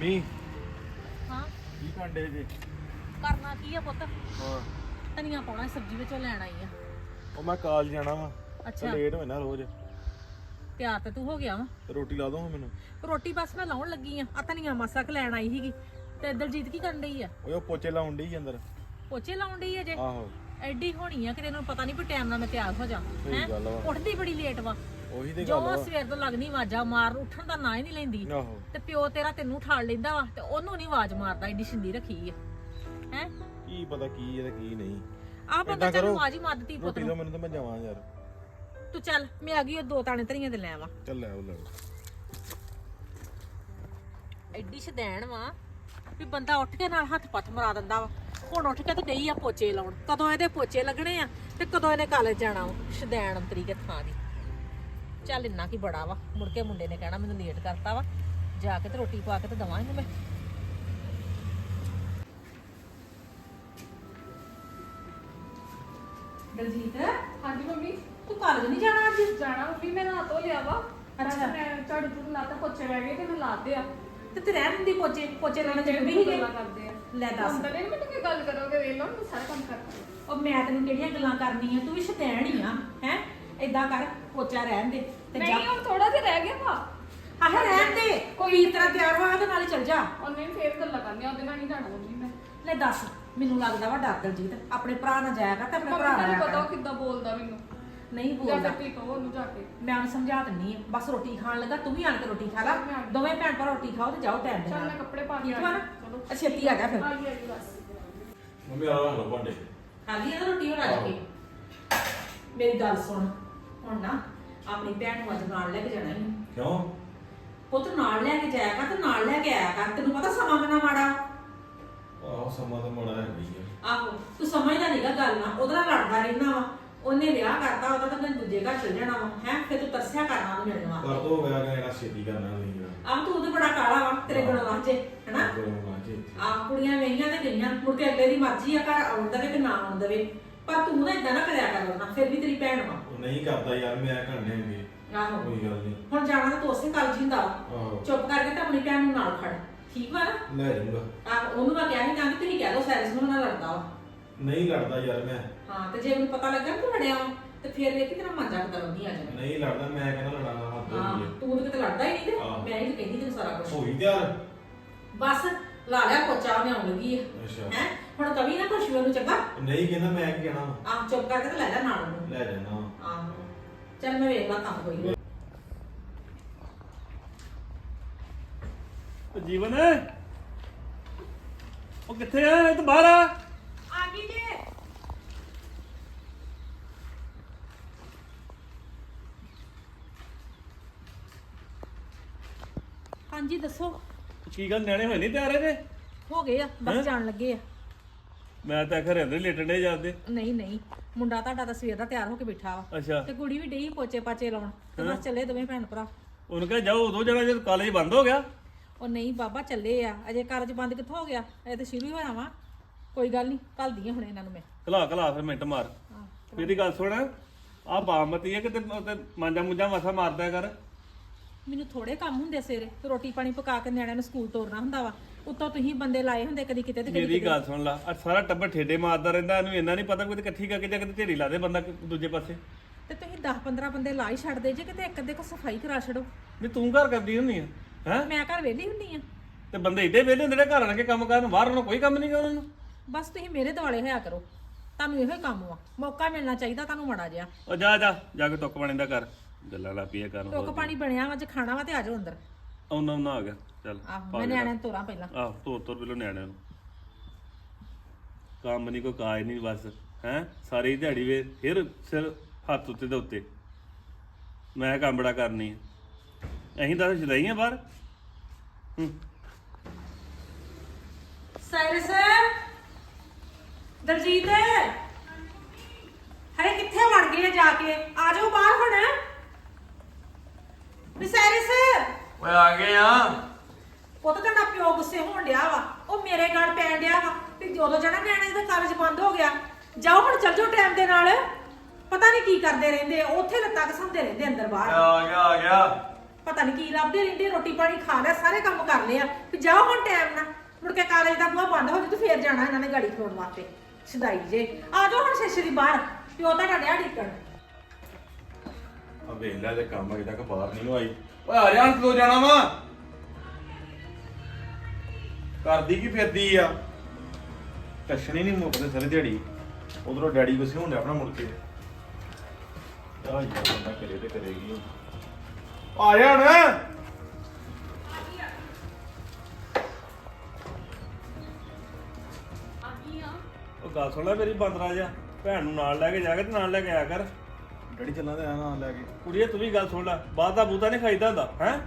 Mummy. ਹਾਂ। ਕੀ ਕਾਂਡੇ ਜੇ? ਕਰਨਾ ਕੀ ਆ ਪੁੱਤ? ਹਾਂ ਧਨੀਆ ਪਾਉਣਾ ਸਬਜ਼ੀ ਵਿੱਚੋਂ ਲੈਣ ਆਈ ਆ। ਉਹ ਮੈਂ ਕਾਲਜ ਜਾਣਾ ਵਾ। ਅੱਛਾ। ਲੇਟ ਨਾ ਰੋਜ਼। ਤਿਆਰ ਤੇ ਤੂੰ ਹੋ ਗਿਆ ਵਾ? ਰੋਟੀ ਲਾ ਦੋ ਮੈਨੂੰ? ਰੋਟੀ ਬਸ ਮੈਂ ਲਾਉਣ ਲੱਗੀ ਆ। ਆ ਧਨੀਆ ਮਾਸਾ ਕੁ ਲੈਣ ਆਈ ਸੀਗੀ। ਤੇ ਦਲਜੀਤ ਕੀ ਕਰਨ ਡਈ ਆ? ਓਏ ਉਹ ਪੋਚੇ ਲਾਉਣ ਡਈ ਅੰਦਰ। ਪੋਚੇ ਲਾਉਣ ਡਈ ਆ ਜੇ? ਆਹੋ। ਐਡੀ ਹੋਣੀ ਆ ਕਿ ਤੈਨੂੰ ਪਤਾ ਨਹੀਂ ਵੀ ਟਾਈਮ ਨਾਲ ਮੈਂ ਤਿਆਰ ਹੋ ਜਾ ਗੱਲ ਵਾ ਉੱਠਦੀ ਬੜੀ ਲੇਟ ਵਾ। ਉਹੀ ਤੇ ਜੋ ਗੱਲ ਵਾ ਸਵੇਰ ਤੋਂ ਲੱਗਣੀ ਆਵਾਜ਼ਾਂ ਮਾਰ ਉੱਠਣ ਦਾ ਨਾਂ ਹੀ ਨਹੀਂ ਲੈਂਦੀ। ਆਹੋ। ਤੇ ਪਿਓ ਤੇਰਾ ਤੈਨੂੰ ਉਠਾਲ ਲੈਂਦਾ ਵਾ ਤੇ ਉਹਨੂੰ ਨਹੀਂ ਆਵਾਜ਼ ਮਾਰਦਾ ਐਡੀ ਸ਼ਿੰਦੀ ਰੱਖੀ ਆ। ਹੈ? ਕੀ ਪਤਾ ਕੀ ਹੈ ਤੇ ਕੀ ਨਹੀਂ। ਆ ਬੰਦਾ ਏਦਾਂ ਚੱਲ ਕਰੋ, ਆਵਾਜ਼ ਹੀ ਮਾਰਦੀ ਪੁੱਤ ਰੋਟੀ ਨੂੰ। ਦੋ ਮੈਨੂੰ ਤਾਂ ਮੈਂ ਜਾਵਾਂ ਯਾਰ। ਤੂੰ ਚੱਲ ਮੈਂ ਆ ਗਈ ਉਹ ਦੋ ਤਾਣੇ ਧਰੀਆਂ ਤੇ ਲੈ ਆਵਾਂ। ਚੱਲ ਲੈ ਉਹ ਲੈ। ਐਡੀ ਸ਼ਦੈਣ ਵਾ ਵੀ ਬੰਦਾ ਉੱਠ ਕੇ ਨਾਲ ਹੱਥ ਪੱਥ ਮਰਾ ਦਿੰਦਾ ਵਾ। ਹੁਣ ਉੱਠ ਕੇ ਤੇ ਡਈ ਆ ਪੋਚੇ ਲਾਉਣ। ਕਦੋਂ ਇਹਦੇ ਪੋਚੇ ਲੱਗਣੇ ਆ ਤੇ ਕਦੋਂ ਇਹਨੇ ਕਾਲਜ ਜਾਣਾ ਵਾ? ਸ਼ਦੈਣ ਅੰਤਰੀ ਕੇ ਥਾਂ ਦੀ। ਚੱਲ ਇੰਨਾ ਕੀ ਬੜਾ ਵਾ। ਮੁੜ ਕੇ ਮੁੰਡੇ ਨੇ ਕਹਿਣਾ ਮੈਨੂੰ ਲੇਟ ਕਰਤਾ ਵਾ। ਜਾ ਕੇ ਤੇ ਰੋਟੀ ਪਾ ਕੇ ਤੇ ਦਵਾਂ ਇਹਨੂੰ ਮੈਂ। ਦਲਜੀਤ? ਹਾਂਜੀ ਮੰਮੀ। ਤੂੰ ਕਾਲਜ ਨਹੀਂ ਜਾਣਾ ਅੱਜ? ਜਾਣਾ ਮੰਮੀ ਮੈਂ ਨਹਾ ਧੋ ਲਿਆ ਵਾ। ਅੱਛਾ। ਮੈਂ ਝਾੜੂ ਝੂੜੂ ਲਾਤਾ ਪੋਚੇ ਰਹਿ ਗਏ ਤੇ ਮੈਂ ਲਾਤੇ ਆ। ਤੇ ਤੇ ਰਹਿ ਦਿੰਦੀ ਪੋਚੇ? ਪੋਚੇ ਲਾਣੇ ਜ਼ਰੂਰੀ ਸੀਗੇ? ਗੱਲਾਂ ਕਰਦੇ ਆ? ਲੈ ਦੱਸ। ਨਹੀਂ ਮੈਨੂੰ ਕੀ ਗੱਲ ਕਰੋਗੇ ਵੇਖ ਲਓ ਮੈਂ ਸਾਰਾ ਕੰਮ ਕਰਦਾ ਉਹ ਮੈਂ ਤੈਨੂੰ ਕਿਹੜੀਆਂ ਗੱਲਾਂ ਕਰਨੀਆਂ ਤੂੰ ਵੀ ਸ਼ਤੈਣ ਹੀ ਆ ਹੈ? ਏਦਾਂ ਕਰ ਪੋਚਾ ਰਹਿਣ ਦੇ ਤੇ ਜਾ। ਨਹੀਂ ਹੁਣ ਥੋੜਾ ਜਿਹਾ ਰਹਿ ਗਿਆ ਵਾ। ਆਹ ਰਹਿਣ ਦੇ ਕੋਈ ਇਸ ਤਰ੍ਹਾਂ ਤਿਆਰ ਹੋਇਆ ਤੇ ਨਾਲ ਚੱਲ ਜਾ। ਉਹਨੇ ਫੇਰ ਗੱਲਾਂ ਕਰਨੀਆਂ ਉਹਦੇ ਨਾਲ ਨਹੀਂ ਜਾਣਾ ਮੰਮੀ ਮੈਂ। ਲੈ ਦੱਸ ਮੈਨੂੰ ਲੱਗਦਾ ਵਾ ਡਰ ਦਲਜੀਤ ਆਪਣੇ ਭਰਾ ਨਾਲ ਜਾਇਆ ਕਰ ਤੇ ਆਪਣੇ ਮੰਮੀ ਭਰਾ ਨਾਲ ਤੁਹਾਨੂੰ ਆਇਆ ਪਤਾ ਉਹ ਕਰ। ਕਿੱਦਾਂ ਬੋਲਦਾ ਮੈਨੂੰ। ਨਹੀਂ ਜਾਂ ਬੋਲਦਾ। ਫਿਰ ਤੁਸੀਂ ਕਹੋ ਉਹਨੂੰ ਜਾ ਕੇ। ਮੈਂ ਉਹਨੂੰ ਸਮਝਾ ਦਿੰਨੀ ਆ ਬਸ ਰੋਟੀ ਖਾਣ ਲੱਗਾ ਤੂੰ ਵੀ ਆਣ ਕੇ ਰੋਟੀ ਖਾ ਲਾ। ਦੋਵੇਂ ਭੈਣ ਭਰਾ ਰੋਟੀ ਖਾਓ ਤੇ ਜਾਓ ਟਾਈਮ ਦੇ ਚੱਲ ਨਾਲ। ਮੈਂ ਕੱਪੜੇ ਪਾ ਕੇ ਠੀਕ ਵਾ ਨਾ? ਚਲੋ ਆ ਛੇਤੀ ਆ ਜਾ ਫਿਰ। ਆ ਗਈ ਆ ਗਈ ਬਸ ਮੰਮੀ ਆ ਲੋ ਭਾਂਡੇ ਖਾਲੀ ਆ ਨਾ ਰੋਟੀ ਹੁਣ ਅੱਜ ਕੇ ਮੇਰੀ ਗੱਲ ਸੁਣ। ਹੁਣ ਨਾ ਆਪਣੀ ਭੈਣ ਨੂੰ ਅੱਜ ਨਾਲ ਲੈ ਕੇ ਜਾਣਾ ਹੀ ਕਿਉਂ? ਪੁੱਤ ਨਾਲ ਲੈ ਕੇ ਜਾਇਆ ਕਰ ਤੇ ਨਾਲ ਲੈ ਕੇ ਆਇਆ ਕਰ। ਤੈਨੂੰ ਪਤਾ ਸਮਾਂ ਕਿੰਨਾ ਮਾੜਾ? ਆਹੋ ਸਮਾਂ ਤਾਂ ਮੜਾ ਹੈ ਗਈ ਆ। ਆਹੋ ਤੂੰ ਸਮਝਦਾ ਨਹੀਂਗਾ ਗੱਲ ਨਾ ਉਹਦੇ ਨਾਲ ਲੜਦਾ ਰਹਿਣਾ ਵਾ। ਉਹਨੇ ਵਿਆਹ ਕਰਤਾ ਉਹਦਾ ਤਾਂ ਦੂਜੇ ਘਰ ਚਲ ਜਾਣਾ ਵਾ ਹੈ? ਫਿਰ ਤੂੰ ਤਰਸਿਆ ਕਰਨਾ ਉਹਨੂੰ ਮਿਲਣ ਵਾਸਤੇ ਕਰ ਦੋ ਵਿਆਹ ਕਹਿਣਾ ਛੇਤੀ ਕਰਨਾ ਨਹੀਂ ਯਾਰ ਆਹ ਤੂੰ ਉਹਦੇ ਬੜਾ ਕਾਲਾ ਵਾ ਤੇਰੇ ਗੁਣ ਵਾਂਝੇ ਹੈਨਾ? ਆਹ ਕੁੜੀਆਂ ਵਹੀਆਂ ਤੇ ਗਈਆਂ ਮੁੜ ਕੇ ਅਗਲੇ ਦੀ ਮਰਜ਼ੀ ਆ ਘਰ ਆਉਣ ਦੇਵੇ ਕਿ ਨਾ ਆਉਣ ਦੇਵੇ। ਪਰ ਤੂੰ ਨਾ ਇਦਾਂ ਨਾ ਕਰਿਆ ਕਰ ਉਹਨਾਂ ਫਿਰ ਵੀ ਤੇਰੀ ਭੈਣ ਵਾ। ਉਹ ਨਹੀਂ ਕਰਦਾ ਯਾਰ ਮੈਂ ਘੰਟੇ ਹੁੰਦੀ ਆਹੋ। ਕੋਈ ਗੱਲ ਨਹੀਂ। ਹੁਣ ਜਾਣਾ ਤਾਂ ਤੂੰ ਉਸੇ ਕਾਲਜ ਆਹੋ। ਚੁੱਪ ਕਰਕੇ ਤਾਂ ਆਪਣੀ ਭੈਣ ਨੂੰ ਨਾਲ ਫੜ ਠੀਕ ਵਾ ਨਾ? ਲੈ ਜਾਊਂਗਾ। ਆਹ ਉਹਨੂੰ ਮੈਂ ਕਿਹਾ ਸੀ ਕਹਿੰਦੀ ਤੁਸੀਂ ਕਹਿ ਦੋ ਸੈਰਸ ਨੂੰ ਨਾ ਲੜਦਾ ਵਾ। ਨਹੀਂ ਲੜਦਾ ਯਾਰ ਮੈਂ। ਹਾਂ ਤੇ ਜੇ ਮੈਨੂੰ ਪਤਾ ਲੱਗਾ ਕਿ ਤੂੰ ਲੜਿਆ ਵਾ ਤੇ ਫਿਰ ਵੇਖੀ ਤੇਰਾ ਮਾਂਜਾ ਕਿਦਾਂ ਲੰਦੀ ਆ ਜਾਣਾ ਨਹੀਂ ਲੜਦਾ ਮੈਂ ਕਹਿੰਦਾ ਲੜਾਂਗਾ ਹੱਦ ਹੋ ਹਾਂ ਗਈ ਤੂੰ ਤਾਂ ਕਿਤੇ ਲੜਦਾ ਹੀ ਨਹੀਂ ਤੇ ਹਾਂ। ਮੈਂ ਹੀ ਤਾਂ ਕਹਿੰਦੀ ਤੈਨੂੰ ਸਾਰਾ ਹੈ। ਕੁਝ ਹੋਈ ਤਿਆਰ? ਬਸ ਲਾ ਲਿਆ ਪੋਚਾ ਉਹਨੇ ਆਉਣ ਲੱਗੀ ਹੈ ਅੱਛਾ। ਹੈ ਹੁਣ ਕਵੀ ਨਾ ਕੁਛ ਵੀ ਉਹਨੂੰ ਚੰਗਾ। ਨਹੀਂ ਕਹਿੰਦਾ ਮੈਂ ਕੀ ਕਹਿਣਾ ਵਾ। ਆਹ ਚੁੱਪ ਕਰਕੇ ਤੇ ਲੈ ਲੈ ਨਾਲ ਉਹਨੂੰ। ਲੈ ਜਾਣਾ ਆਹੋ। ਚੱਲ ਮੈਂ ਵੇਖ ਲਾ ਕੰਮ ਕੋਈ ਉਹ ਜੀਵਨ ਉਹ ਕਿੱਥੇ ਆ? ਇਹ ਤਾਂ ਬਾਹਰ ਆ ਗਈ ਜੇ ਹਾਂਜੀ ਦੱਸੋ। ਕੀ ਗੱਲ ਨਿਆਣੇ ਹੋਏ ਨਹੀਂ ਤਿਆਰ ਇਹਦੇ ਹੋ ਗਏ ਆ? ਬਸ ਜਾਣ ਲੱਗੇ ਆ। ਮੈਂ ਤਾਂ ਘਰੇ ਅੰਦਰ ਲੇਟਣ ਦੇ। ਜਾਂਦੇ ਨਹੀਂ ਨਹੀਂ ਮੁੰਡਾ ਤੁਹਾਡਾ ਤਾਂ ਸਵੇਰ ਦਾ ਤਿਆਰ ਹੋ ਕੇ ਬੈਠਾ ਵਾ। ਅੱਛਾ। ਤੇ ਕੁੜੀ ਵੀ ਡਈ ਪੋਚੇ ਪਾਚੇ ਲਾਉਣ ਤੇ ਬਸ ਚੱਲੇ ਦੋਵੇਂ ਭੈਣ ਭਰਾ। ਉਹਨੂੰ ਕਹੇ ਜਾਓ ਉਦੋਂ ਜਾਣਾ ਜਦ ਕਾਲਜ ਬੰਦ ਹੋ ਗਿਆ। ਉਹ ਨਹੀਂ ਬਾਬਾ ਚੱਲੇ ਆ। ਅਜੇ ਕਾਲਜ ਬੰਦ ਕਿੱਥੋਂ ਹੋ ਗਿਆ? ਇਹ ਤਾਂ ਸ਼ੁਰੂ ਹੀ ਹੋਇਆ ਵਾ। ਕੋਈ ਗੱਲ ਨਹੀਂ ਕੱਲ ਦੀਆਂ ਹੁਣ ਇਹਨਾਂ ਨੂੰ ਮੈਂ। ਖਲਾ ਖਲਾ ਫਿਰ ਮਿੰਟ ਮਾਰ। ਮੇਰੀ ਗੱਲ ਸੁਣ ਆ ਬਾਮਤੀ ਹੈ ਕਿ ਤੇ ਤੇ ਮਾਂਜਾ ਮੁੰਜਾ ਮਸਾ ਮਾਰਦਾ ਕਰ। ਮੈਨੂੰ ਥੋੜੇ ਕੰਮ ਹੁੰਦੇ ਸਵੇਰੇ ਰੋਟੀ ਪਾਣੀ ਪਕਾ ਕੇ ਨਿਆਣਿਆਂ ਨੂੰ ਸਕੂਲ ਤੋਰਨਾ ਹੁੰਦਾ ਵਾ। ਉੱਤੋਂ ਤੁਸੀਂ ਬੰਦੇ ਲਾਏ ਹੁੰਦੇ ਕਦੀ ਕਿਤੇ ਤੇ ਕਦੀ ਮੇਰੀ ਗੱਲ ਸੁਣ ਲਾ ਆ ਸਾਰਾ ਟੱਬਰ ਠੇਡੇ ਮਾਰਦਾ ਰਹਿੰਦਾ ਇਹਨੂੰ ਇੰਨਾ ਨਹੀਂ ਪਤਾ ਕੋਈ ਤੇ ਇਕੱਠੀ ਕਰਕੇ ਜਾ ਕੇ ਤੇ ਢੇਰੀ ਲਾ ਦੇ ਬੰਦਾ ਦੂਜੇ ਪਾਸੇ। ਤੇ ਤੁਸੀਂ 10 15 ਬੰਦੇ ਲਾ ਹੀ ਛੱਡਦੇ ਜੇ ਕਿਤੇ ਇੱਕ ਅੱਧੇ ਕੋ ਸਫ਼ਾਈ ਕਰਾ ਛੱਡੋ। ਵੀ ਤੂੰ ਘਰ ਕਰਦੀ ਹੁੰਨੀ ਆ ਹੈ? ਮੈਂ ਘਰ ਵਿਹਲੀ ਹੁੰਨੀ ਆ। ਤੇ ਬੰਦੇ ਏਡੇ ਵਿਹਲੇ ਹੁੰਦੇ ਨੇ ਘਰ ਆਣ ਕੇ ਕੰਮ ਕਰਨ ਬਾਹਰ ਉਹਨਾਂ ਕੋਈ ਕੰਮ ਨਹੀਂ ਉਹਨਾਂ ਨੂੰ? ਬਸ ਤੁਸੀਂ ਮੇਰੇ ਦਿਵਾਲੇ ਹੋਇਆ ਕਰੋ। ਤੁਹਾਨੂੰ ਇਹੋ ਹੀ ਕੰਮ ਵਾ। ਮੌਕਾ ਮਿਲਣਾ ਚਾਹੀਦਾ ਤੁਹਾਨੂੰ ਮੜਾ ਜਿਆ ਉਹ ਜਾ ਜਾ ਜਾ ਕੇ ਟੁੱਕ ਦਾ ਕਰ ਗੱਲਾਂ ਲਾ ਪੀਏ ਕਰਨ ਟੁੱਕ ਪਾਣੀ ਬਣਿਆ ਵਾ ਜੇ ਖਾਣਾ ਵਾ ਤੇ ਆ ਜਾਓ ਅੰਦਰ। ਉਹਨਾਂ ਉਹਨਾਂ ਆ ਗਿਆ। ਚੱਲ ਆਹੋ ਮੈਂ ਨਿਆਣਿਆਂ ਨੂੰ ਤੋਰਾਂ ਪਹਿਲਾਂ। ਆਹ ਤੋਰ ਤੋਰ ਬਿਲੋ ਨਿਆਣਿਆਂ ਨੂੰ। ਕੰਮ ਨਹੀਂ ਕੋਈ ਕਾਜ ਨਹੀਂ ਬਸ ਹੈ ਸਾਰੀ ਦਿਹਾੜੀ ਵੇ ਫਿਰ ਸਿਰ ਹੱਥ ਉੱਤੇ ਦੇ ਉੱਤੇ। ਮੈਂ ਕੰਮ ਬੜਾ ਕਰਨੀ ਆ। ਅਸੀਂ ਤਾਂ ਛਦਾਈਆਂ ਬਾਹਰ। ਸਾਇਰਸ ਦਲਜੀਤ। ਹਰੇ ਕਿੱਥੇ ਵੜ ਗਏ ਆ ਜਾ ਕੇ? ਆ ਜਾਓ ਬਾਹਰ ਹੁਣ। ਵੀ ਸਾਇਰਸ ਓਏ ਆ ਗਏ ਆ। ਪੁੱਤ ਤੁਹਾਡਾ ਪਿਓ ਗੁੱਸੇ ਹੋਣ ਡਿਆ ਵਾ। ਉਹ ਮੇਰੇ ਗਲ ਪੈਣ ਡਿਆ ਵਾ ਵੀ ਜਦੋਂ ਜਣਾ ਨਿਆਣੇ ਦਾ ਕਾਲਜ ਬੰਦ ਹੋ ਗਿਆ। ਜਾਓ ਹੁਣ ਚੱਲ ਜਾਓ ਟਾਈਮ ਦੇ ਨਾਲ। ਪਤਾ ਨਹੀਂ ਕੀ ਕਰਦੇ ਰਹਿੰਦੇ ਉੱਥੇ ਲੱਤਾਂ ਘਸਾਉਂਦੇ ਰਹਿੰਦੇ ਅੰਦਰ ਬਾਹਰ। ਆ ਗਿਆ ਆ ਗਿਆ। ਪਤਾ ਨਹੀਂ ਕੀ ਲੱਭਦੇ ਰਹਿੰਦੇ ਰੋਟੀ ਪਾਣੀ ਖਾ ਲਿਆ ਸਾਰੇ ਕੰਮ ਕਰ ਲਿਆ ਵੀ ਜਾਓ ਹੁਣ ਟਾਈਮ ਨਾਲ। ਮੁੜ ਕੇ ਕਾਲਜ ਦਾ ਬੂਹਾ ਬੰਦ ਹੋ ਜੇ ਤੇ ਫੇਰ ਜਾਣਾ ਇਹਨਾਂ ਨੇ ਗਾੜੀ ਖੋਣ ਵਾਸਤੇ। ਸਦਾਈ ਜੇ। ਆ ਜਾਓ ਹੁਣ ਸ਼ੇਸ਼ੇ ਦੀ ਬਾਹਰ। ਪਿਓ ਤਾਂ ਡਿਆ ਢੀਕਣ। ਆ ਵੇਖ ਲੈ ਤੇ ਕੰਮ ਅਜੇ ਤੱਕ ਬਾਹਰ ਨਹੀਂ ਆਈ। ਓਏ ਆ ਜਾ ਕਦੋਂ ਜਾਣਾ ਵਾ? ਕਰਦੀ ਕੀ ਫਿਰਦੀ ਆ? ਹੀ ਨਹੀਂ ਮੁੱਕਦੇ ਸਾਰੇ ਦਿਹਾੜੀ। ਉਧਰੋਂ ਡੈਡੀ ਗੁੱਸੇ ਹੁੰਦੇ ਆਪਣਾ ਮੁੜ ਕੇ। ਆ ਯਾਰ ਬੰਦਾ ਕਰੇ ਤੇ ਕਰੇਗੀ। ਆ ਜਾ ਹੁਣ। ਉਹ ਗੱਲ ਸੁਣ ਲੈ ਮੇਰੀ ਬੰਦਰਾ ਜਾ ਭੈਣ ਨੂੰ ਨਾਲ ਲੈ ਕੇ ਜਾ ਕੇ ਤੇ ਨਾਲ ਲੈ ਕੇ ਆਇਆ ਕਰ। ਡੈਡੀ ਚੱਲਾਂ ਤੇ ਆ ਲੈ ਕੇ। ਕੁੜੀਏ ਤੂੰ ਵੀ ਗੱਲ ਸੁਣ ਲੈ ਬਾਹਰ ਦਾ ਬੂਤਾ ਨਹੀਂ ਖਾਈਦਾ ਹੁੰਦਾ ਹੈ?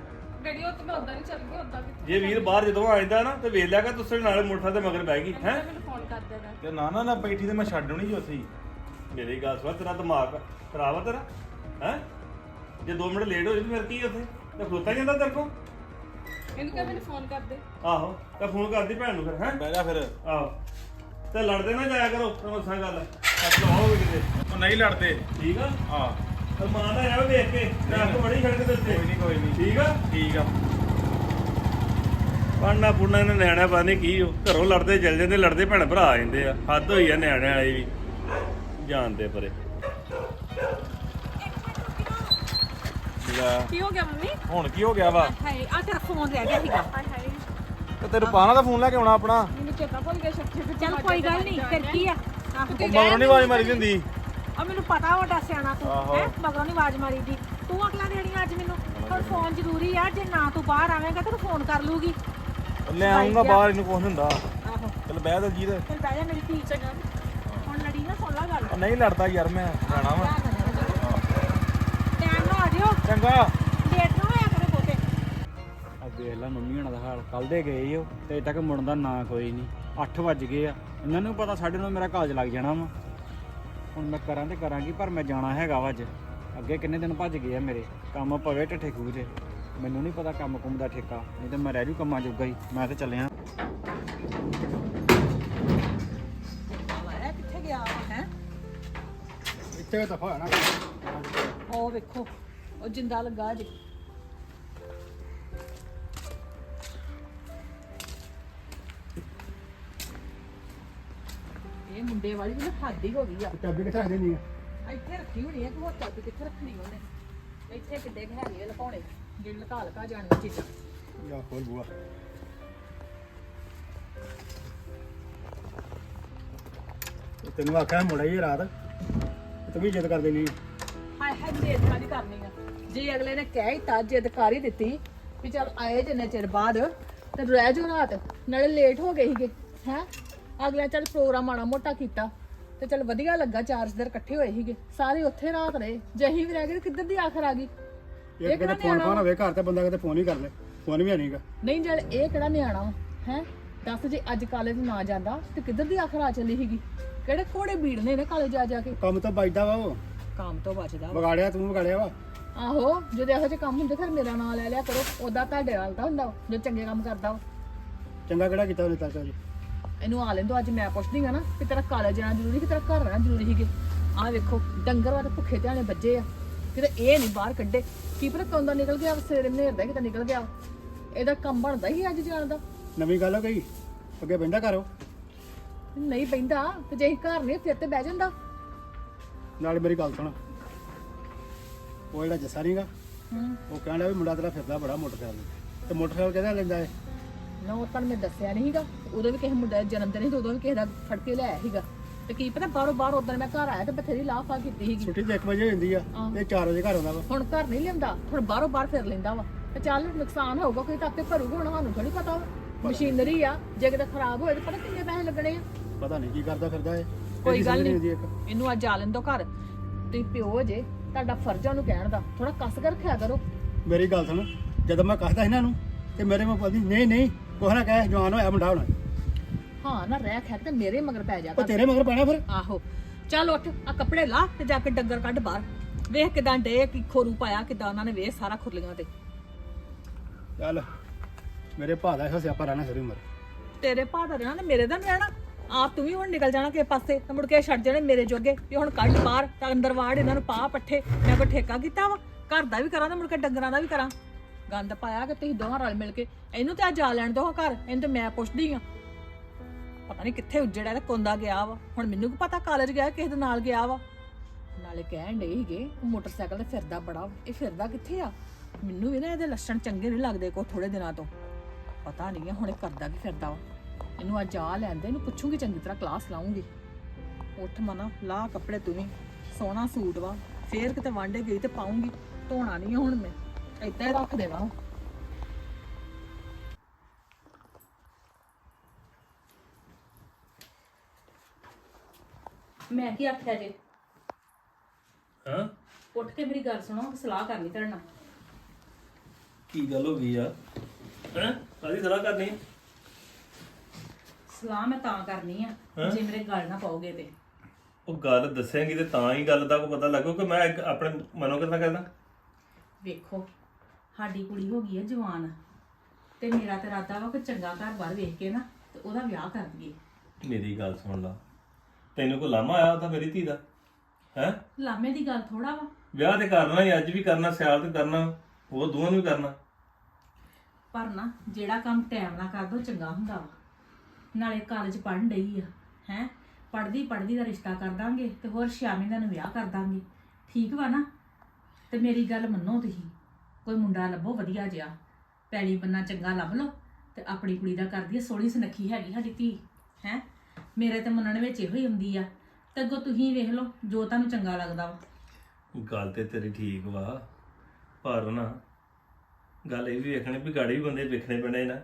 ਡੈਡੀ ਉਹ ਤਾਂ ਮੈਂ ਉਦਾਂ ਨਹੀਂ ਚੱਲ ਗਈ ਉਦਾਂ ਵੀ ਜੇ ਵੀਰ ਬਾਹਰ ਜਦੋਂ ਆਇਂਦਾ ਨਾ ਤੇ ਵੇਖ ਲਿਆ ਕਰ ਤੁਸੀਂ ਨਾਲੇ ਮੋਟਰ ਤੇ ਮਗਰ ਬਹਿ ਗਈ ਹੈ? ਮੈਨੂੰ ਫੋਨ ਕਰ ਦੇਣਾ। ਤੇ ਨਾ ਨਾ ਨਾ ਬੈਠੀ ਤੇ ਮੈਂ ਛੱਡ ਆਉਣੀ ਜੀ ਉੱਥੇ ਹੀ। ਮੇਰੀ ਗੱਲ ਸੁਣ ਤੇਰਾ ਦਿਮਾਗ ਖਰਾਬ ਆ ਤੇਰਾ ਹੈ? ਜੇ 2 ਮਿੰਟ ਲੇਟ ਹੋ ਜਾਏ ਫਿਰ ਕੀ ਉੱਥੇ? ਤੇ ਖਲੋਤਾ ਜਾਂਦਾ ਤੇਰੇ ਕੋਲ? ਇਹਨੂੰ ਕਿਹਾ ਮੈਨੂੰ ਫੋਨ ਕਰ ਦੇ। ਆਹੋ ਤਾਂ ਫੋਨ ਕਰਦੀ ਭੈਣ ਨੂੰ ਫਿਰ ਹੈ? ਬਹਿ ਜਾ ਫਿਰ। ਆਹੋ। ਤੇ ਲੜਦੇ ਨਾ ਜਾਇਆ ਕਰੋ ਮੈਂ ਮਸਾਂ ਗੱਲ ਉਹ ਨਹੀਂ ਲੜਦੇ। ਠੀਕ ਆ? ਆ ਤੇ ਮਾਂ ਦਾ ਆਇਆ ਦੇਖ ਕੇ ਅੱਖ ਬੜੀ ਖੜਕ ਦੇ ਉੱਤੇ ਕੋਈ ਨਹੀਂ ਕੋਈ ਨਹੀਂ। ਠੀਕ ਆ? ਠੀਕ ਆ। ਪੜਨਾ ਪੁੜਨਾ ਇਹਨੇ ਨਿਆਣਿਆਂ ਪਤਾ ਨਹੀਂ ਕੀ ਉਹ ਘਰੋਂ ਲੜਦੇ ਚੱਲ ਜਾਂਦੇ ਲੜਦੇ ਭੈਣ ਭਰਾ ਆ ਜਾਂਦੇ ਆ। ਹੱਦ ਹੋਈ ਆ ਨਿਆਣਿਆਂ ਵਾਲੀ ਵੀ। ਜਾਣਦੇ ਪਰੇ। ਲੈ। ਕੀ ਹੋ ਗਿਆ ਮੰਮੀ? ਹੁਣ ਕੀ ਹੋ ਗਿਆ ਵਾ? ਹਾਏ ਆ ਤੇਰਾ ਫੋਨ ਰਹਿ ਗਿਆ ਸੀਗਾ। ਹਾਏ ਹਾਏ। ਤੇ ਤੈਨੂੰ ਪਾਣਾ ਦਾ ਫੋਨ ਲੈ ਕੇ ਆਉਣਾ ਆਪਣਾ। ਮੈਨੂੰ ਚੇਤਾ ਭੁੱਲ ਗਿਆ ਸ਼ੱਕੇ ਤੇ ਚੱਲ ਕੋਈ ਗੱਲ ਨਹੀਂ ਫਿਰ ਕੀ ਆ? ਆਹੋ। ਉਹ ਮਗਰੋਂ ਨਹੀਂ ਆਵਾਜ਼ ਮਾਰੀ ਦੀ ਹੁੰਦੀ? ਆ ਮੈਨੂੰ ਪਤਾ ਵਾ ਸਿਆਣਾ ਤੂੰ ਆਹੋ। ਹੈ? ਮਗਰੋਂ ਨਹੀਂ ਆਵਾਜ਼ ਮਾਰੀ ਦੀ। ਤੂੰ ਅਗਲਾ ਦੇਣੀ ਅੱਜ ਮੈਨੂੰ। ਹੁਣ ਫੋਨ ਜ਼ਰੂਰੀ ਆ ਜੇ ਨਾ ਤੂੰ ਬਾਹਰ ਆਵੇਂਗਾ ਤਾਂ ਤੂੰ ਫੋਨ ਕਰ ਲੂਗੀ ਲੈ ਆਉਂਗਾ ਬਾਹਰ ਇਹਨੂੰ ਕੁਛ ਨੀ ਹੁੰਦਾ। ਆਹੋ। ਚੱਲ ਬਹਿ ਜਾ ਜੀ ਤੇ ਚੱਲ ਬਹਿ ਜਾ ਮੇਰੀ ਧੀ ਚੰਗਾ ਹੁਣ ਲੜੀ ਨਾ ਸੁਣ ਲਾ ਗੱਲ। ਉਹ ਨਹੀਂ ਲੜਦਾ ਯਾਰ ਮੈਂ ਜਾਣਾ ਵਾ। ਟਾਈਮ ਨਾਲ ਆ ਜਿਓ। ਚੰਗਾ। ਲੇਟ ਨਾ ਹੋਇਆ ਕਰੇ ਬਹੁਤੇ। ਆ ਦੇਖ ਲੈ ਮੰਮੀ ਹੁਣਾਂ ਦਾ ਹਾਲ। ਕੱਲ ਦੇ ਗਏ ਓ ਤੇ ਅਜੇ ਤੱਕ ਮੁੜਨ ਦਾ ਨਾਂ ਕੋਈ ਨਹੀਂ। 8 ਵੱਜ ਗਏ ਆ। ਇਹਨਾਂ ਨੂੰ ਪਤਾ ਸਾਡੇ ਨੂੰ ਮੇਰਾ ਕਾਲਜ ਲੱਗ ਜਾਣਾ ਵਾ। ਹੁਣ ਮੈਂ ਕਰਾਂ ਤੇ ਕਰਾਂਗੀ ਪਰ ਮੈਂ ਜਾਣਾ ਹੈਗਾ ਵਾ ਅੱਜ। ਅੱਗੇ ਕਿੰਨੇ ਦਿਨ ਭੱਜ ਗਏ ਆ ਮੇਰੇ। ਕੰਮ ਪਵੇ ਢੱਠੇ ਖੂਹ 'ਚ। ਮੈਨੂੰ ਨਹੀਂ ਪਤਾ ਕੰਮ ਕੁੰਮ ਦਾ ਠੇਕਾ। ਨਹੀਂ ਤੇ ਮੈਂ ਰਹਿ ਜੂ ਕੰਮਾਂ ਜੋਗਾ ਹੀ। ਮੈਂ ਤੇ ਚੱਲਿਆ। ਕਿੱਥੇ ਗਿਆ ਹੈ ਇੱਥੇ ਦਫਾ ਹੋਣਾ ਉਹ ਵੇਖੋ ਉਹ ਜਿੰਦਾ ਲੱਗਾ ਜੀ। ਮੁੰਡੇ ਵਾਲੀ ਵੀ ਨਾ ਹੱਦ ਹੀ ਹੋ ਗਈ ਆ। ਚਾਬੀ ਕਿੱਥੇ ਰੱਖ ਦੇਣੀ ਇੱਥੇ ਰੱਖੀ ਹੋਣੀ ਹੈ ਕਿ ਹੋਰ ਚਾਬੀ ਕਿੱਥੇ ਰੱਖਣੀ ਉਹਨੇ? ਇੱਥੇ ਕਿੱਡੇ ਕੁ ਹੈਗੇ ਆ ਲੁਕਾਉਣੇ ਜਿਹੜੇ ਲੁਕਾ ਲੁਕਾ ਜਾਣੀਆਂ ਚੀਜ਼ਾਂ। ਜਾ ਖੋਲ ਬੂਆ। ਤੈਨੂੰ ਆਖਿਆ ਮੁੜਾ ਹੀ ਰਾਤ। ਤੂੰ ਵੀ ਜਿੱਦ ਕਰ ਦੇਣੀ ਹਾਏ ਹਾਏ ਜਿੱਦ ਕਾਦੀ ਕਰਨੀ ਆ। ਜੇ ਅਗਲੇ ਨੇ ਕਹਿ ਹੀ ਤਾ ਜਿੱਦ ਕਰ ਹੀ ਦਿੱਤੀ ਵੀ ਚੱਲ ਆਏ ਜਿੰਨੇ ਚਿਰ ਬਾਅਦ ਤੇ ਰਹਿ ਜਾਓ ਰਾਤ ਨਾਲੇ ਲੇਟ ਹੋ ਗਏ ਸੀਗੇ ਹੈ? ਅਗਲਾ ਚੱਲ ਪ੍ਰੋਗਰਾਮ ਆਣਾ ਮੋਟਾ ਕੀਤਾ ਤੇ ਚੱਲ ਵਧੀਆ ਲੱਗਾ ਚਾਰ ਦਿਨ ਇਕੱਠੇ ਹੋਏ ਸੀਗੇ। ਸਾਰੇ ਉੱਥੇ ਰਾਤ ਰਹੇ। ਜੇ ਅਸੀਂ ਵੀ ਰਹਿ ਗਏ ਤੇ ਕਿੱਧਰ ਦੀ ਆਖਰ ਆ ਗਈ? ਇੱਕ ਕਿਹੜਾ ਕਿਤੇ ਫੋਨ ਨਿਆਣਾ ਫੋਨ ਹੋਵੇ ਘਰ ਤੇ ਬੰਦਾ ਕਿਤੇ ਫੋਨ ਹੀ ਕਰ ਲੈ। ਫੋਨ ਵੀ ਨਹੀਂਗਾ ਨਹੀਂ ਜਦ ਇਹ ਕਿਹੜਾ ਨਿਆਣਾ ਹੈ? ਦੱਸ ਜੇ ਅੱਜ ਕਾਲਜ ਨਾ ਜਾਂਦਾ ਤੇ ਕਿੱਧਰ ਦੀ ਆਖਰ ਆ ਚੱਲੀ ਸੀਗੀ? ਕਿਹੜੇ ਕੋੜੇ ਬੀੜਨੇ ਨੇ ਕਾਲਜ ਜਾ ਜਾ ਕੇ? ਕੰਮ ਤਾਂ ਬਚਦਾ ਵਾ ਉਹ। ਕੰਮ ਤੋਂ ਬਚਦਾ ਵਾ। ਵਿਗਾੜਿਆ ਤੂੰ ਵਿਗਾੜਿਆ ਵਾ। ਆਹੋ ਜਦੋਂ ਇਹੋ ਜਿਹੇ ਕੰਮ ਹੁੰਦੇ ਫਿਰ ਮੇਰਾ ਨਾਂ ਲੈ ਲਿਆ ਕਰੋ। ਉਹਦਾ ਤੁਹਾਡੇ ਨਾਲ ਦਾ ਹੁੰਦਾ ਵਾ, ਜੋ ਚੰਗੇ ਕੰਮ ਕਰਦਾ ਵਾ। ਚੰਗਾ ਕਿਹੜਾ ਕੀਤਾ ਉਹਨੇ ਚਾਚਾ ਜੀ? ਇਹਨੂੰ ਆ ਲੈਂਦੋ ਅੱਜ ਮੈਂ ਪੁੱਛਦੀ ਆ ਨਾ ਕਿ ਤੇਰਾ ਕਾਲਜ ਜਾਣਾ ਜ਼ਰੂਰੀ ਕਿ ਤੇਰਾ ਘਰ ਰਹਿਣਾ ਜ਼ਰੂਰੀ ਸੀਗੇ? ਆਹ ਵੇਖੋ ਡੰਗਰ ਵਾਲੇ ਭੁੱਖੇ ਧਿਆਣੇ ਬੱਜੇ ਆ। ਕਿਤੇ ਇਹ ਨਹੀਂ ਬਾਹਰ ਕੱਢੇ। ਕੀ ਪਤਾ ਕਦੋਂ ਦਾ ਨਿਕਲ ਗਿਆ ਸਵੇਰੇ ਨੇਰਦਾ ਕਿਤੇ ਨਿਕਲ ਗਿਆ ਇਹਦਾ ਕੰਮ ਬਣਦਾ ਹੀ ਅੱਜ ਜਾਣ ਦਾ। ਨਵੀਂ ਗੱਲ ਹੋ ਗਈ ਅੱਗੇ ਬੈਂਦਾ ਘਰੋ ਨਹੀਂ ਪੈਂਦਾ ਤੇ ਜੇ ਅਸੀਂ ਘਰ ਨਹੀਂ ਫਿਰ ਤੇ ਬਹਿ ਜਾਂਦਾ। ਨਾਲ ਮੇਰੀ ਗੱਲ ਸੁਣ। ਉਹ ਜਿਹੜਾ ਜੱਸਾ ਨਹੀਂਗਾ ਉਹ ਕਹਿੰਦਾ ਵੀ ਮੁੰਡਾ ਤੇਰਾ ਫਿਰਦਾ ਬੜਾ ਮੋਟਰਸਾਈਕਲ। ਤੇ। ਮੋਟਰਸਾਈਕਲ ਕਿਹਦਾ ਲੈਂਦਾ ਏ ਨਾ ਉਹ ਤਾਂ ਮੈਂ ਦੱਸਿਆ ਨਹੀਂ ਸੀਗਾ। ਉਦੋਂ ਵੀ ਕਿਸੇ ਮੁੰਡੇ ਦਾ ਜਨਮ ਦਿਨ ਸੀ ਤੇ ਉਦੋਂ ਵੀ ਕਿਸੇ ਦਾ ਫੜ ਕੇ ਲਿਆਇਆ ਸੀਗਾ। ਤੇ ਕੀ ਪਤਾ ਬਾਹਰੋਂ ਬਾਹਰ ਉਦੋਂ ਮੈਂ ਘਰ ਆਇਆ ਤੇ ਬਥੇਰੀ ਲਾਫਾ ਕੀਤੀ ਸੀਗੀ। ਛੁੱਟੀ ਤੇ 1 ਵਜੇ ਹੋ ਜਾਂਦੀ ਆ ਹਾਂ। ਤੇ 4 ਵਜੇ ਘਰ ਆਉਂਦਾ ਵਾ। ਹੁਣ ਘਰ ਨਹੀਂ ਲਿਆਉਂਦਾ ਹੁਣ ਬਾਹਰੋਂ ਬਾਹਰ ਫਿਰ ਲੈਂਦਾ ਵਾ। ਤੇ ਚੱਲ ਨੁਕਸਾਨ ਹੋਊਗਾ ਕੋਈ ਤਾਂ ਆਪੇ ਭਰੂਗਾ ਹੁਣ ਸਾਨੂੰ ਥੋੜੀ ਪਤਾ ਵਾ। ਮਸ਼ੀਨਰੀ ਆ ਜੇ ਕਿਤੇ ਖਰਾਬ ਹੋਏ ਤਾਂ ਪਤਾ ਕਿੰਨੇ ਪੈਸੇ ਲੱਗਣੇ ਆ। ਪਤਾ ਨਹੀਂ ਕੀ ਕਰਦਾ ਫਿਰਦਾ ਏ ਕੋਈ ਇਹਦੀ ਗੱਲ ਸਮਝ ਨਹੀਂ ਆਉਂਦੀ ਇੱਕ। ਇਹਨੂੰ ਅੱਜ ਆ ਲੈਂਦੋ ਘਰ। ਤੁਸੀਂ ਪਿਓ ਜੇ ਤੁਹਾਡਾ ਫਰਜ਼ ਆ ਉਹਨੂੰ ਕਹਿਣ ਦਾ। ਥੋੜਾ ਕੱਸ ਕੇ ਰੱਖਿਆ ਕਰੋ। ਮੇਰੀ ਗੱਲ ਸੁਣ ਜਦੋਂ ਮੈਂ ਕਹਦਾ ਇਹਨਾਂ ਨੂੰ ਤੇ ਮੇਰੇ ਪਦੀ ਨਹੀਂ ਨਹੀਂ ਕੁਛ ਨਾ ਕਹਿ ਜਵਾਨ ਹੋਇਆ ਮੁੰਡਾ ਹੋਣਾ। ਹਾਂ ਨਾ ਰਹਿ ਖੈ ਤੇ ਮੇਰੇ ਮਗਰ ਪੈ ਜਾ ਉਹ ਤੇਰੇ ਮਗਰ ਪੈਣਾ ਫਿਰ? ਆਹੋ। ਚੱਲ ਉੱਠ ਆ ਕੱਪੜੇ ਲਾ ਤੇ ਜਾ ਕੇ ਡੰਗਰ ਕੱਢ ਬਾਹਰ। ਵੇਖ ਕਿਦਾਂ ਡੇ ਕੀ ਖੋਰੂ ਪਾਇਆ ਕਿਦਾਂ ਉਹਨਾਂ ਨੇ ਵੇਖ ਸਾਰਾ ਖੁਰਲੀਆਂ ਤੇ। ਚੱਲ ਮੇਰੇ ਭਾ ਦਾ ਇਹੋ ਸਿਆਪਾ ਰਹਿਣਾ ਸਾਰੀ ਉਮਰ। ਤੇਰੇ ਭਾ ਦਾ ਰਹਿਣਾ ਤੇ ਮੇਰੇ ਦਾ ਨੀ ਰਹਿਣਾ। ਆਪ ਤੂੰ ਵੀ ਹੁਣ ਨਿਕਲ ਜਾਣਾ ਕਿਸੇ ਪਾਸੇ ਤੇ ਮੁੜ ਕੇ ਛੱਡ ਜਾਣੇ ਮੇਰੇ ਜੋਗੇ ਵੀ ਹੁਣ ਕੱਢ ਬਾਹਰ। ਤਾਂ ਅੰਦਰ ਵਾੜ ਇਹਨਾਂ ਨੂੰ ਪਾ ਪੱਠੇ। ਮੈਂ ਕੋਈ ਠੇਕਾ ਕੀਤਾ ਵਾ? ਘਰ ਦਾ ਵੀ ਕਰਾਂ ਤੇ ਮੁੜ ਕੇ ਡੰਗਰਾਂ ਦਾ ਵੀ ਕਰਾਂ। ਗੰਦ ਪਾਇਆ ਕਿ ਤੁਸੀਂ ਦੋਹਾਂ ਰਲ ਮਿਲ ਕੇ, ਇਹਨੂੰ ਤੇ ਆ ਜਾ ਲੈਣ ਦੋ ਘਰ, ਇਹਨੂੰ ਤਾਂ ਮੈਂ ਪੁੱਛਦੀ ਆ ਪਤਾ ਨਹੀਂ ਕਿੱਥੇ ਉੱਜੜਿਆ ਤੇ ਕੋਂਦਾ ਗਿਆ ਵਾ। ਹੁਣ ਮੈਨੂੰ ਕੀ ਪਤਾ ਕਾਲਜ ਗਿਆ ਕਿਸੇ ਦੇ ਨਾਲ ਗਿਆ ਵਾ। ਨਾਲੇ ਕਹਿਣ ਡੇ ਸੀਗੇ ਮੋਟਰਸਾਈਕਲ ਤੇ ਫਿਰਦਾ ਬੜਾ ਵਾ। ਇਹ ਫਿਰਦਾ ਕਿੱਥੇ ਆ? ਮੈਨੂੰ ਵੀ ਨਾ ਇਹਦੇ ਲੱਛਣ ਚੰਗੇ ਨਹੀਂ ਲੱਗਦੇ ਕੋ ਥੋੜੇ ਦਿਨਾਂ ਤੋਂ। ਪਤਾ ਨਹੀਂ ਆ ਹੁਣ ਇਹ ਕਰਦਾ ਕੀ ਫਿਰਦਾ ਵਾ। ਇਹਨੂੰ ਅੱਜ ਆ ਲੈਂਦੇ ਇਹਨੂੰ ਪੁੱਛੂਗੀ ਚੰਗੀ ਤਰ੍ਹਾਂ ਕਲਾਸ ਲਾਉਂਗੀ ਉੱਠ ਮਨਾ ਲਾ ਕੱਪੜੇ ਤੂੰ ਵੀ। ਸੋਹਣਾ ਸੂਟ ਵਾ। ਫੇਰ ਕਿਤੇ ਵਾਂਡੇ ਗਈ ਤੇ ਪਾਉਂਗੀ ਧੋਣਾ ਨਹੀਂ ਹੁਣ ਮੈਂ। ਹੀ ਰੱਖ ਦੇਣਾ। ਮੈਂ ਕੀ ਆਖਿਆ ਜੇ? ਹਾਂ? ਉੱਠ ਕੇ ਮੇਰੀ ਗੱਲ ਸੁਣੋ ਸਲਾਹ ਕਰਨੀ ਤੁਹਾਡੇ ਨਾਲ। ਕੀ ਗੱਲ ਹੋ ਗਈ ਆ? ਹੈ? ਕਾਦੀ ਸਲਾਹ ਕਰਨੀ ਸਲਾਹ ਮੈਂ ਤਾਂ ਕਰਨੀ ਆ ਜੇ ਮੇਰੇ ਗੱਲ ਨਾ ਪਾਓਗੇ ਤੇ। ਉਹ ਗੱਲ ਦੱਸੇਂਗੀ ਤੇ ਤਾਂ ਹੀ ਗੱਲ ਦਾ ਕੋ ਪਤਾ ਲੱਗੂ ਕਿ ਮੈਂ ਇੱਕ ਆਪਣੇ ਮਨੋਂ ਕਿਦਾਂ ਕਰਦਾ? ਵੇਖੋ ਸਾਡੀ ਕੁੜੀ ਹੋ ਗਈ ਹੈ ਜਵਾਨ ਤੇ ਮੇਰਾ ਤੇ ਇਰਾਦਾ ਵਾ ਕਿ ਚੰਗਾ ਘਰ ਬਾਰ ਵੇਖ ਕੇ ਨਾ ਤੇ ਉਹਦਾ ਵਿਆਹ ਕਰ ਦਈਏ। ਮੇਰੀ ਗੱਲ ਸੁਣ ਲਾ। ਤੈਨੂੰ ਕੋ ਲਾਮਾ ਆਇਆ ਤਾਂ ਮੇਰੀ ਧੀ ਦਾ? ਹੈ? ਲਾਮੇ ਦੀ ਗੱਲ ਥੋੜਾ ਵਾ। ਵਿਆਹ ਤੇ ਕਰਨਾ ਹੀ ਅੱਜ ਵੀ ਕਰਨਾ ਸਿਆਲ ਤੇ ਕਰਨਾ ਉਹ ਦੋਵਾਂ ਨੂੰ ਵੀ ਕਰਨਾ। ਪਰ ਨਾ ਜਿਹੜਾ ਕੰਮ ਟਾਈਮ ਨਾਲ ਕਰ ਦੋ ਚੰਗਾ ਹੁੰਦਾ ਵਾ। ਨਾਲੇ ਕਾਲਜ ਪੜ੍ਹਨ ਡਈ ਆ ਹੈ? ਪੜ੍ਹਦੀ ਪੜ੍ਹਦੀ ਦਾ ਰਿਸ਼ਤਾ ਕਰ ਦਾਂਗੇ ਤੇ ਹੋਰ ਛੇ ਮਹੀਨਿਆਂ ਨੂੰ ਵਿਆਹ ਕਰ ਦਾਂਗੇ। ਠੀਕ ਵਾ ਨਾ? ਤੇ ਮੇਰੀ ਗੱਲ ਮੰਨੋ ਤੁਸੀਂ। ਕੋਈ ਮੁੰਡਾ ਲੱਭੋ ਵਧੀਆ ਜਿਹਾ। ਪੈਲੀ ਬੰਨਾ ਚੰਗਾ ਲੱਭ ਲਓ ਤੇ ਆਪਣੀ ਕੁੜੀ ਦਾ ਕਰਦੀ ਆ ਸੋਹਣੀ ਸੁਨੱਖੀ ਹੈਗੀ ਸਾਡੀ ਧੀ ਹੈ? ਮੇਰੇ ਤੇ ਮੰਨਣ ਵਿੱਚ ਇਹੋ ਹੀ ਹੁੰਦੀ ਆ। ਤੇ ਅੱਗੋਂ ਤੁਸੀਂ ਵੇਖ ਲਓ ਜੋ ਤੁਹਾਨੂੰ ਚੰਗਾ ਲੱਗਦਾ ਵਾ। ਗੱਲ ਤੇ ਤੇਰੀ ਠੀਕ ਵਾ ਪਰ ਨਾ ਗੱਲ ਇਹ ਵੀ ਵੇਖਣੀ ਵੀ ਗਾੜੀ ਵੀ ਬੰਦੇ ਵੇਖਣੇ ਪੈਣੇ ਨਾ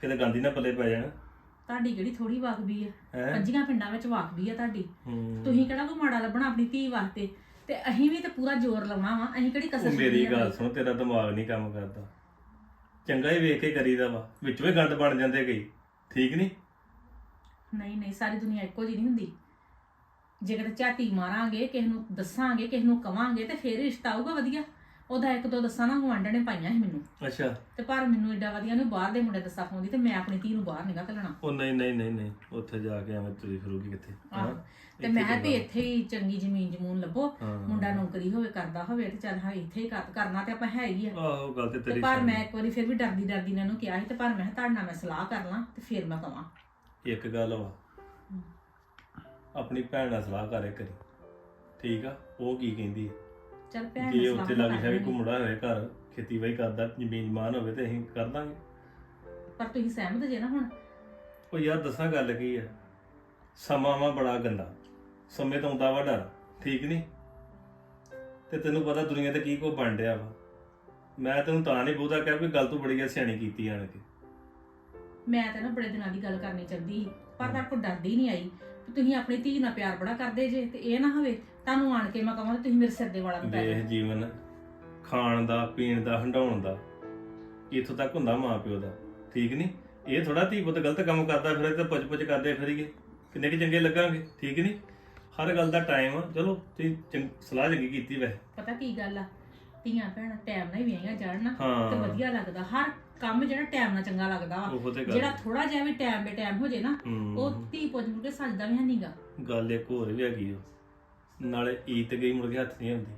ਕਿਤੇ ਗਾਂਧੀ ਨਾ ਪੱਲੇ ਪੈ ਜਾਣ। ਤੁਹਾਡੀ ਕਿਹੜੀ ਥੋੜੀ ਵਾਕਬੀ ਆ? ਹੈਂ? ਪੰਜੀਆਂ ਪਿੰਡਾਂ ਵਿੱਚ ਵਾਕਬੀ ਆ ਤੁਹਾਡੀ। ਹੂੰ। ਤੁਸੀਂ ਕਿਹੜਾ ਕੋਈ ਮਾੜਾ ਲੱਭਣਾ ਆਪਣੀ ਧੀ ਵਾਸਤੇ? ਤੇ ਅਸੀਂ ਵੀ ਤੇ ਪੂਰਾ ਜ਼ੋਰ ਲਾਉਣਾ ਵਾ ਅਸੀਂ ਕਿਹੜੀ ਕਸਰ ਉਹ ਮੇਰੀ ਛੱਡਣੀ ਆ ਗੱਲ ਸੁਣ ਤੇਰਾ ਦਿਮਾਗ ਨਹੀਂ ਕੰਮ ਕਰਦਾ। ਚੰਗਾ ਹੀ ਵੇਖ ਕੇ ਕਰੀਦਾ ਵਾ ਵਿੱਚੋਂ ਹੀ ਗੰਦ ਬਣ ਜਾਂਦੇ ਕਈ। ਠੀਕ ਨਹੀਂ ਨਹੀਂ ਨਹੀਂ ਸਾਰੀ ਦੁਨੀਆ ਇੱਕੋ ਜਿਹੀ ਨਹੀਂ ਹੁੰਦੀ। ਜੇ ਕਿਤੇ ਝਾਤੀ ਮਾਰਾਂਗੇ ਕਿਸੇ ਨੂੰ ਦੱਸਾਂਗੇ ਕਿਸੇ ਨੂੰ ਕਵਾਂਗੇ ਤੇ ਫੇਰ ਰਿਸ਼ਤਾ ਆਊਗਾ ਵਧੀਆ। ਉਹਦਾ ਇੱਕ ਦੋ ਦੱਸਾਂ ਨਾ ਗੁਆਂਢਣ ਨੇ ਪਾਈਆਂ ਸੀ ਮੈਨੂੰ। ਅੱਛਾ। ਤੇ ਪਰ ਮੈਨੂੰ ਏਡਾ ਵਧੀਆ ਨੂੰ ਬਾਹਰ ਦੇ ਮੁੰਡੇ ਦੱਸਾ ਪਾਉਂਦੀ ਤੇ ਮੈਂ ਆਪਣੀ ਧੀ ਨੂੰ ਬਾਹਰ ਨਿਕਾ ਘੱਲਣਾ ਉਹ ਨਹੀਂ ਨਹੀਂ ਨਹੀਂ ਨਹੀਂ ਉੱਥੇ ਜਾ ਕੇ ਐਵੇਂ ਤੁਰੀ ਫਿਰੂਗੀ ਕਿੱਥੇ? ਆਹੋ। ਤੇ ਮੈਂ ਕਿਹਾ ਵੀ। ਇੱਥੇ ਹੀ ਚੰਗੀ ਜ਼ਮੀਨ ਜਮੂਨ ਲੱਭੋ। ਮੁੰਡਾ ਨੌਕਰੀ ਹੋਵੇ ਕਰਦਾ ਹੋਵੇ ਤੇ ਚੱਲ ਹਾਂ ਇੱਥੇ ਹੀ ਕਰ- ਕਰਨਾ ਤੇ ਆਪਾਂ ਹੈ ਹੀ ਆ। ਆਹੋ ਗੱਲ ਤੇ ਤੇ ਤੇਰੀ ਪਰ ਮੈਂ ਇੱਕ ਵਾਰੀ ਫਿਰ ਵੀ ਡਰਦੀ ਡਰਦੀ ਨੇ ਉਹਨੂੰ ਕਿਹਾ ਸੀ ਤੇ ਪਰ ਮੈਂ ਕਿਹਾ ਤੁਹਾਡੇ ਨਾਲ ਮੈਂ ਸਲਾਹ ਕਰ ਲਾਂ ਤੇ ਫਿਰ ਮੈਂ ਕਵਾਂ। ਇੱਕ ਗੱਲ ਵਾ ਆਪਣੀ ਭੈਣ ਨਾਲ ਸਲਾਹ ਕਰੇ ਕਰੀ ਠੀਕ ਆ? ਉਹ ਕੀ ਕਹਿੰਦੀ ਹੈ? ਚੱਲ ਭੈਣ ਜੇ ਨਾਲ ਉੱਥੇ ਸਲਾਹ ਲੱਗ ਜਾਵੇ ਲਾਂਗੇ। ਘੁੰਮੜਾ ਹੋਵੇ ਘਰ ਖੇਤੀਬਾੜੀ ਕਰਦਾ ਜ਼ਮੀਨ ਮਾਨ ਹੋਵੇ ਤੇ ਅਸੀਂ ਕਰ ਦਾਂਗੇ। ਪਰ ਤੁਸੀਂ ਸਹਿਮਤ ਜੇ ਨਾ ਹੁਣ? ਉਹ ਯਾਰ ਦੱਸਾਂ ਗੱਲ ਕੀ ਆ? ਸਮਾਂ ਵਾ ਬੜਾ ਗੰਦਾ। ਸਮੇਂ ਤੋਂ ਆਉਂਦਾ ਵਾ ਡਰ ਠੀਕ ਨਹੀਂ ਤੇ ਤੈਨੂੰ ਪਤਾ ਦੁਨੀਆ ਤੇ ਕੀ ਕੋ ਬਣ ਡਿਆ ਵਾ। ਮੈਂ ਤੈਨੂੰ ਤਾਂ ਨਹੀਂ ਬਹੁਤਾ ਕਿਹਾ ਵੀ ਗੱਲ ਤੂੰ ਬੜੀ ਆ ਸਿਆਣੀ ਕੀਤੀ ਆਣ ਕੇ। ਮੈਂ ਤਾਂ ਨਾ ਬੜੇ ਦਿਨਾਂ ਦੀ ਗੱਲ ਕਰਨੀ ਚਾਹੁੰਦੀ ਸੀ ਪਰ ਤੁਹਾਡੇ ਕੋਲ ਡਰਦੀ ਨਹੀਂ ਆਈ। ਤੇ ਤੁਸੀਂ ਆਪਣੀ ਧੀ ਨਾਲ ਪਿਆਰ ਬੜਾ ਕਰਦੇ ਜੇ ਤੇ ਇਹ ਨਾ ਹੋਵੇ ਤੁਹਾਨੂੰ ਆਣ ਕੇ ਮੈਂ ਕਹਾਂ ਤੁਸੀਂ ਮੇਰੇ ਸਿਰ ਦੇ ਵਾਲਾਂ ਨੂੰ ਪੈ ਵੇਖ ਜਾਓ ਜੀਵਨ ਖਾਣ ਦਾ ਪੀਣ ਦਾ ਹੰਡਾਉਣ ਦਾ ਇੱਥੋਂ ਤੱਕ ਹੁੰਦਾ ਮਾਂ ਪਿਓ ਦਾ ਠੀਕ ਨਹੀਂ ਇਹ ਥੋੜਾ ਧੀ ਪੁੱਤ ਗਲਤ ਕੰਮ ਕਰਦਾ ਫਿਰੇ ਤੇ ਪੁੱਛ ਪੁੱਛ ਕਰਦੇ ਫਿਰੀਏ। ਕਿੰਨੇ ਕਿ ਚੰਗੇ ਲੱਗਾਂਗੇ ਠੀਕ ਨਹੀਂ ਹਰ ਗੱਲ ਦਾ ਟਾਈਮ ਆ ਚਲੋ ਤੁਸੀਂ ਚੰਗ- ਸਲਾਹ ਚੰਗੀ ਕੀਤੀ ਵੈ ਪਤਾ ਕੀ ਗੱਲ ਆ? ਧੀਆਂ ਭੈਣਾਂ ਟਾਈਮ ਨਾਲ ਹੀ ਵਿਆਹੀਆਂ ਜਾਣ ਨਾ ਹਾਂ। ਤੇ ਵਧੀਆ ਲੱਗਦਾ ਹਰ ਕੰਮ ਜਿਹੜਾ ਟਾਈਮ ਨਾਲ ਚੰਗਾ ਲੱਗਦਾ ਵਾ। ਉਹ ਤੇ ਗੱਲ ਜਿਹੜਾ ਥੋੜਾ ਜਿਹਾ ਵੀ ਟਾਈਮ ਬੇ ਟਾਈਮ ਹੋ ਜੇ ਨਾ। ਉਹ ਧੀ ਪੁੱਜ ਮੁੜ ਕੇ ਸੱਜਦਾ ਵੀ ਨਹੀਂਗਾ ਗੱਲ ਇੱਕ ਹੋਰ ਵੀ ਹੈਗੀ ਓ ਨਾਲੇ ਈਤ ਗਈ ਮੁੜ ਕੇ ਹੱਥ ਨਹੀਂ ਆਉਂਦੀ।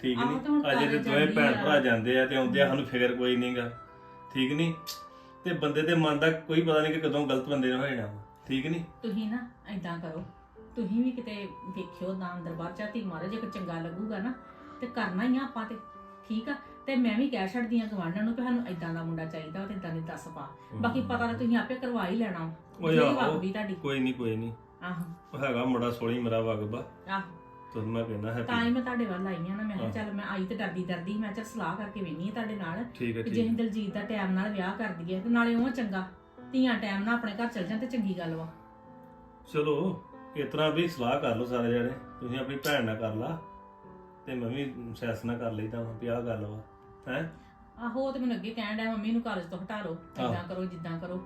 ਠੀਕ ਆਹੋ ਤੇ ਹੁਣ ਨਹੀਂ ਅਜੇ ਤੇ ਕਾਲਜ ਦੋਵੇਂ ਜਾਂਦੀ ਭੈਣ ਆ। ਭਰਾ ਜਾਂਦੇ ਆ ਤੇ ਆਉਂਦੇ ਆ ਸਾਨੂੰ ਫਿਕਰ ਕੋਈ ਨਹੀਂਗਾ ਠੀਕ ਨਹੀਂ ਤੇ ਬੰਦੇ ਦੇ ਮਨ ਦਾ ਕੋਈ ਪਤਾ ਨਹੀਂ ਕਿ ਕਦੋਂ ਗਲਤ ਬੰਦੇ ਨੇ ਹੋ ਜਾਣਾ ਵਾ। ਠੀਕ ਨਹੀਂ ਤੁਸੀਂ ਨਾ ਐਦਾਂ ਕਰੋ। ਤੁਸੀਂ ਵੀ ਕਿਤੇ ਵੇਖਿਓ ਦਾ ਅੰਦਰ ਬਾਹਰ। ਝਾਤੀ ਮਾਰੋ ਜੇ ਕੋਈ ਚੰਗਾ ਲੱਗੂਗਾ ਨਾ ਤੇ ਕਰਨਾ ਹੀ ਆ ਆਪਾਂ ਤੇ। ਠੀਕ ਆ? ਤੇ ਮੈਂ ਵੀ ਕਹਿ ਛੱਡਦੀ ਆ ਗਵਾਂਢਾਂ ਨੂੰ ਕਿ ਸਾਨੂੰ ਐਦਾਂ ਦਾ ਮੁੰਡਾ ਚਾਹੀਦਾ ਤੇ ਇਦਾਂ ਦੇ ਦੱਸ ਪਾ। ਬਾਕੀ ਪਤਾ ਤਾਂ ਤੁਸੀਂ ਆਪੇ ਕਰਵਾ ਹੀ ਲੈਣਾ ਉਹ। ਜਿਹੜੀ ਵਗਦੀ ਤੁਹਾਡੀ। ਕੋਈ ਨਹੀਂ ਕੋਈ ਨਹੀਂ ਆਹੋ। ਉਹ ਹੈਗਾ ਮੁੰਡਾ ਸੋਲੀ ਮੇਰਾ ਵਗਬਾ। ਆਹੋ। ਤੁਹਾਨੂੰ ਮੈਂ ਕਹਿੰਦਾ ਤਾਂ ਹੀ ਹੈਪੀ ਮੈਂ ਤੁਹਾਡੇ ਵੱਲ ਆਈ ਆ ਨਾ ਮੈਂ ਕਿਹਾ। ਚੱਲ ਮੈਂ ਆਈ ਤੇ ਡਰਦੀ ਡਰਦੀ ਮੈਂ ਚੱਲ ਸਲਾਹ ਕਰਕੇ ਵੇਖਨੀ ਆ ਤੁਹਾਡੇ ਨਾਲ। ਠੀਕ ਹੈ ਕਿ ਜੇ ਠੀਕ ਅਸੀਂ ਦਲਜੀਤ ਦਾ ਟਾਈਮ ਨਾਲ ਵਿਆਹ ਕਰ ਦਈਏ ਤੇ ਨਾਲੇ ਉਹ ਚੰਗਾ। ਧੀਆਂ ਟਾਈਮ ਨਾਲ ਆਪਣੇ ਘਰ ਚਲ ਜਾਣ ਤੇ ਚੰਗੀ ਗੱਲ ਵਾ। ਚਲੋ ਇਸ ਤਰ੍ਹਾਂ ਵੀ ਸਲਾਹ ਕਰ ਲਓ ਸਾਰੇ ਜਣੇ। ਤੁਸੀਂ ਆਪਣੀ ਭੈਣ ਨਾਲ ਕਰ ਲਾ ਤੇ ਮੈਂ ਵੀ ਸੈਸਨਾ ਕਰ ਲਈਦਾ ਵਾਂ ਵੀ ਆਹ ਗੱਲ ਵਾ। ਹੈ? ਆਹੋ ਉਹ ਤੇ ਮੈਨੂੰ ਅੱਗੇ ਕਹਿਣ ਡਿਆ ਮੰਮੀ ਨੂੰ ਕਾਲਜ ਤੋਂ ਹਟਾ ਲਓ ਇਦਾਂ ਕਰੋ ਜਿੱਦਾਂ ਕਰੋ।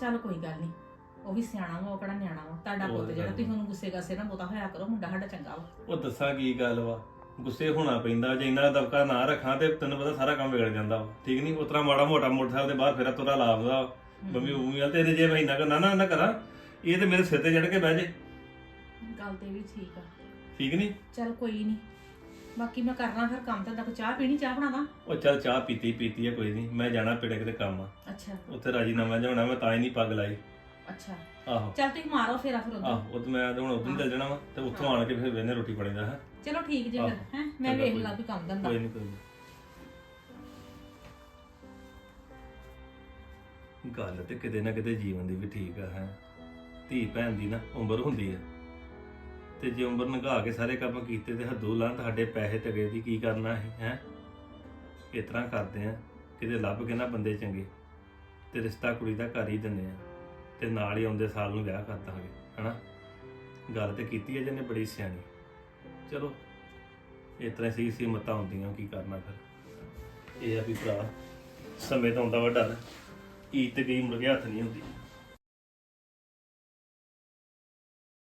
ਚੱਲ ਕੋਈ ਗੱਲ ਨਹੀਂ ਉਹ ਵੀ ਸਿਆਣਾ ਵਾ ਉਹ ਕਿਹੜਾ ਨਿਆਣਾ ਵਾ? ਤੁਹਾਡਾ ਉਹ ਪੁੱਤ ਤਾਂ ਜਿਹੜਾ ਗੱਲ ਤੁਸੀਂ ਉਹਨੂੰ ਗੁੱਸੇ ਗਾਸੇ ਨਾ ਬਹੁਤਾ ਹੋਇਆ ਕਰੋ ਮੁੰਡਾ ਸਾਡਾ ਚੰਗਾ ਵਾ। ਉਹ ਦੱਸਾਂ ਕੀ ਗੱਲ ਵਾ? ਗੁੱਸੇ ਹੋਣਾ ਪੈਂਦਾ ਜੇ ਇੰਨਾ ਦਬਕਾ ਨਾ ਰੱਖਾਂ ਤੇ ਤੈਨੂੰ ਪਤਾ ਸਾਰਾ ਕੰਮ ਵਿਗੜ ਜਾਂਦਾ ਵਾ ਠੀਕ ਨਹੀਂ ਉਤਰਾ ਮਾੜਾ ਮੋਟਾ ਮੋਟਰਸਾਈਕਲ ਦੇ ਬਾਹਰ ਫੇਰਾ ਤੁਰਾ ਲਾਉਂਦਾ ਮੰਮੀ ਉਮੀ ਵਾਲ ਤੇਰੇ ਜੇ ਮੈਂ ਇੰਨਾ ਨਾ ਨਾ ਕਰਾਂ ਇਹ ਤੇ ਮੇਰੇ ਸਿਰ ਤੇ ਚੜ ਕੇ ਬਹਿ ਜੇ। ਗੱਲ ਤੇ ਵੀ ਠੀਕ ਆ। ਠੀਕ ਨਹੀਂ ਚੱਲ ਕੋਈ ਨਹੀਂ ਬਾਕੀ ਮੈਂ ਕਰਨਾ ਫਿਰ ਕੰਮ ਤਾਂ ਤੱਕ ਚਾਹ ਪੀਣੀ ਚਾਹ ਬਣਾਵਾਂ? ਉਹ ਚੱਲ ਚਾਹ ਪੀਤੀ ਪੀਤੀ ਹੈ ਕੋਈ ਨਹੀਂ ਮੈਂ ਜਾਣਾ ਪਿੰਡ ਕਿਤੇ ਕੰਮ ਆ। ਅੱਛਾ। ਉੱਥੇ ਰਾਜੀ ਨਵਾਂ ਜਾਣਾ ਮੈਂ ਤਾਂ ਹੀ ਨਹੀਂ ਪੱਗ ਲਾਈ। ਅੱਛਾ। ਆਹੋ। ਚੱਲ ਤੁਸੀਂ ਮਾਰੋ ਫੇਰਾ ਫਿਰ ਉਧਰ। ਆਹੋ ਉਹ ਤੇ ਮੈਂ ਤਾਂ ਹੁਣ ਉਦੋਂ ਚੱਲ ਜਾਣਾ ਵਾ ਤੇ ਉੱਥੋਂ ਆਣ ਕੇ ਫਿਰ ਵੇਨੇ ਰੋਟੀ ਪਾਣੀ ਦਾ ਹੈ। ਚਲੋ ਠੀਕ ਜੇ ਫਿਰ ਆਹੋ। ਹੈ ਮੈਂ ਚੰਗਾ, ਵੇਖ ਕੋਈ ਲਾਂ ਵੀ ਕੰਮ ਧੰਦਾ। ਕੋਈ ਨਹੀਂ ਕੋਈ ਨੀ। ਗੱਲ ਤੇ ਕਿਤੇ ਨਾ ਕਿਤੇ ਜੀਵਨ ਦੀ ਵੀ ਠੀਕ ਆ ਹੈ। ਧੀ ਭੈਣ ਦੀ ਨਾ ਉਮਰ ਹੁੰਦੀ ਹੈ ਤੇ ਜੇ ਉਮਰ ਲੰਘਾ ਕੇ ਸਾਰੇ ਕੰਮ ਕੀਤੇ ਤੇ ਹੱਦੋਂ ਲਾਂ ਤੁਹਾਡੇ ਪੈਸੇ ਤਗੇ ਦੀ ਕੀ ਕਰਨਾ ਹੈ ਹੈ? ਇਸ ਤਰ੍ਹਾਂ ਕਰਦੇ ਆ। ਕਿਤੇ ਲੱਭ ਕੇ ਨਾ ਬੰਦੇ ਚੰਗੇ। ਤੇ ਰਿਸ਼ਤਾ ਕੁੜੀ ਦਾ ਕਰ ਹੀ ਦਿੰਦੇ ਆ। ਤੇ ਨਾਲ ਹੀ ਆਉਂਦੇ ਸਾਲ ਨੂੰ ਵਿਆਹ ਕਰ ਦਾਂਗੇ, ਹਨਾ? ਗੱਲ ਤੇ ਕੀਤੀ ਹੈ ਜਿਹਨੇ ਬੜੀ ਸਿਆਣੀ। ਚਲੋ, ਇਸ ਤਰ੍ਹਾਂ ਸੀ ਸੀ ਮਤਾਂ ਹੁੰਦੀਆਂ, ਕੀ ਕਰਨਾ ਫਿਰ? ਇਹ ਆ ਵੀ ਭਰਾ, ਸਮੇਂ ਤਾਂ ਆਉਂਦਾ ਵਾ ਡਰ ਈਤ ਗਈ ਮੁੜ ਕੇ ਹੱਥ ਨਹੀਂ ਹੁੰਦੀ।